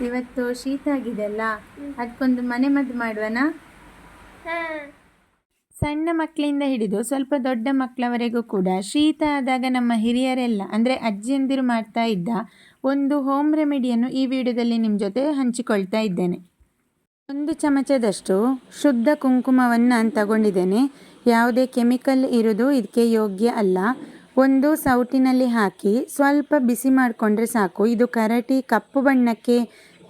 ಇವತ್ತು ಶೀತ ಆಗಿದೆಯಲ್ಲ ಅದಕ್ಕೊಂದು ಮನೆ ಮದ್ದು ಮಾಡುವನ? ಸಣ್ಣ ಮಕ್ಕಳಿಂದ ಹಿಡಿದು ಸ್ವಲ್ಪ ದೊಡ್ಡ ಮಕ್ಕಳವರೆಗೂ ಕೂಡ ಶೀತ ಆದಾಗ ನಮ್ಮ ಹಿರಿಯರೆಲ್ಲ ಅಂದರೆ ಅಜ್ಜಿಯಂದಿರು ಮಾಡ್ತಾ ಇದ್ದ ಒಂದು ಹೋಮ್ ರೆಮಿಡಿಯನ್ನು ಈ ವಿಡಿಯೋದಲ್ಲಿ ನಿಮ್ಮ ಜೊತೆ ಹಂಚಿಕೊಳ್ತಾ ಇದ್ದೇನೆ. ಒಂದು ಚಮಚದಷ್ಟು ಶುದ್ಧ ಕುಂಕುಮವನ್ನು ತಗೊಂಡಿದ್ದೇನೆ. ಯಾವುದೇ ಕೆಮಿಕಲ್ ಇರೋದು ಇದಕ್ಕೆ ಯೋಗ್ಯ ಅಲ್ಲ. ಒಂದು ಸೌಟಿನಲ್ಲಿ ಹಾಕಿ ಸ್ವಲ್ಪ ಬಿಸಿ ಮಾಡಿಕೊಂಡ್ರೆ ಸಾಕು. ಇದು ಕರಟಿ ಕಪ್ಪು ಬಣ್ಣಕ್ಕೆ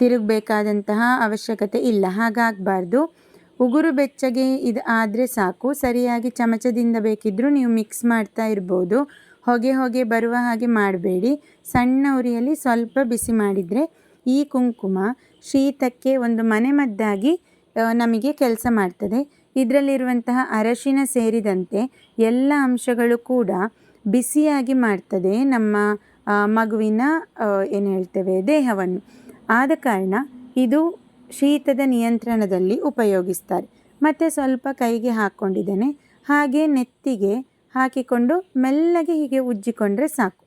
ತಿರುಗಬೇಕಾದಂತಹ ಅವಶ್ಯಕತೆ ಇಲ್ಲ. ಹಾಗಾಗಬಾರ್ದು. ಉಗುರು ಬೆಚ್ಚಗೆ ಇದು ಆದರೆ ಸಾಕು. ಸರಿಯಾಗಿ ಚಮಚದಿಂದ ಬೇಕಿದ್ದರೂ ನೀವು ಮಿಕ್ಸ್ ಮಾಡ್ತಾ ಇರ್ಬೋದು. ಹೊಗೆ ಹೊಗೆ ಬರುವ ಹಾಗೆ ಮಾಡಬೇಡಿ. ಸಣ್ಣ ಉರಿಯಲ್ಲಿ ಸ್ವಲ್ಪ ಬಿಸಿ ಮಾಡಿದರೆ ಈ ಕುಂಕುಮ ಶೀತಕ್ಕೆ ಒಂದು ಮನೆಮದ್ದಾಗಿ ನಮಗೆ ಕೆಲಸ ಮಾಡ್ತದೆ. ಇದರಲ್ಲಿರುವಂತಹ ಅರಶಿನ ಸೇರಿದಂತೆ ಎಲ್ಲ ಅಂಶಗಳು ಕೂಡ ಬಿಸಿಯಾಗಿ ಮಾಡ್ತದೆ ನಮ್ಮ ಮಗುವಿನ ಏನು ಹೇಳ್ತೇವೆ, ದೇಹವನ್ನು. ಆದ ಕಾರಣ ಇದು ಶೀತದ ನಿಯಂತ್ರಣದಲ್ಲಿ ಉಪಯೋಗಿಸ್ತಾರೆ. ಮತ್ತು ಸ್ವಲ್ಪ ಕೈಗೆ ಹಾಕ್ಕೊಂಡಿದ್ದೇನೆ. ಹಾಗೆ ನೆತ್ತಿಗೆ ಹಾಕಿಕೊಂಡು ಮೆಲ್ಲಗೆ ಹೀಗೆ ಉಜ್ಜಿಕೊಂಡ್ರೆ ಸಾಕು.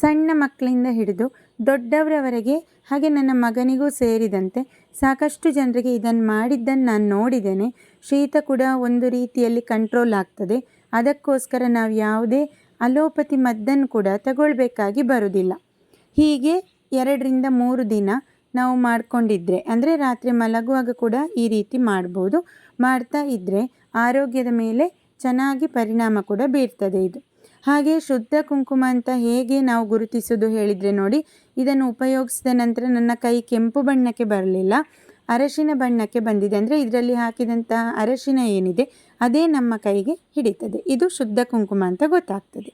ಸಣ್ಣ ಮಕ್ಕಳಿಂದ ಹಿಡಿದು ದೊಡ್ಡವರವರೆಗೆ ಹಾಗೆ ನನ್ನ ಮಗನಿಗೂ ಸೇರಿದಂತೆ ಸಾಕಷ್ಟು ಜನರಿಗೆ ಇದನ್ನು ಮಾಡಿದ್ದನ್ನು ನಾನು ನೋಡಿದ್ದೇನೆ. ಶೀತ ಕೂಡ ಒಂದು ರೀತಿಯಲ್ಲಿ ಕಂಟ್ರೋಲ್ ಆಗ್ತದೆ. ಅದಕ್ಕೋಸ್ಕರ ನಾವು ಯಾವುದೇ ಅಲೋಪತಿ ಮದ್ದನ್ನು ಕೂಡ ತಗೊಳ್ಬೇಕಾಗಿ ಬರುವುದಿಲ್ಲ ಹೀಗೆ ಎರಡರಿಂದ ಮೂರು ದಿನ ನಾವು ಮಾಡಿಕೊಂಡಿದ್ರೆ, ಅಂದರೆ ರಾತ್ರಿ ಮಲಗುವಾಗ ಕೂಡ ಈ ರೀತಿ ಮಾಡ್ಬೋದು. ಮಾಡ್ತಾ ಇದ್ದರೆ ಆರೋಗ್ಯದ ಮೇಲೆ ಚೆನ್ನಾಗಿ ಪರಿಣಾಮ ಕೂಡ ಬೀರ್ತದೆ ಇದು. ಹಾಗೆ ಶುದ್ಧ ಕುಂಕುಮ ಅಂತ ಹೇಗೆ ನಾವು ಗುರುತಿಸೋದು ಹೇಳಿದರೆ ನೋಡಿ, ಇದನ್ನು ಉಪಯೋಗಿಸಿದ ನಂತರ ನನ್ನ ಕೈ ಕೆಂಪು ಬಣ್ಣಕ್ಕೆ ಬರಲಿಲ್ಲ. ಅರಶಿನ ಬಣ್ಣಕ್ಕೆ ಬಂದಿದೆ ಅಂದರೆ ಇದರಲ್ಲಿ ಹಾಕಿದಂತಹ ಅರಶಿನ ಏನಿದೆ, ಅದೇ ನಮ್ಮ ಕೈಗೆ ಹಿಡಿತದೆ. ಇದು ಶುದ್ಧ ಕುಂಕುಮ ಅಂತ ಗೊತ್ತಾಗ್ತದೆ.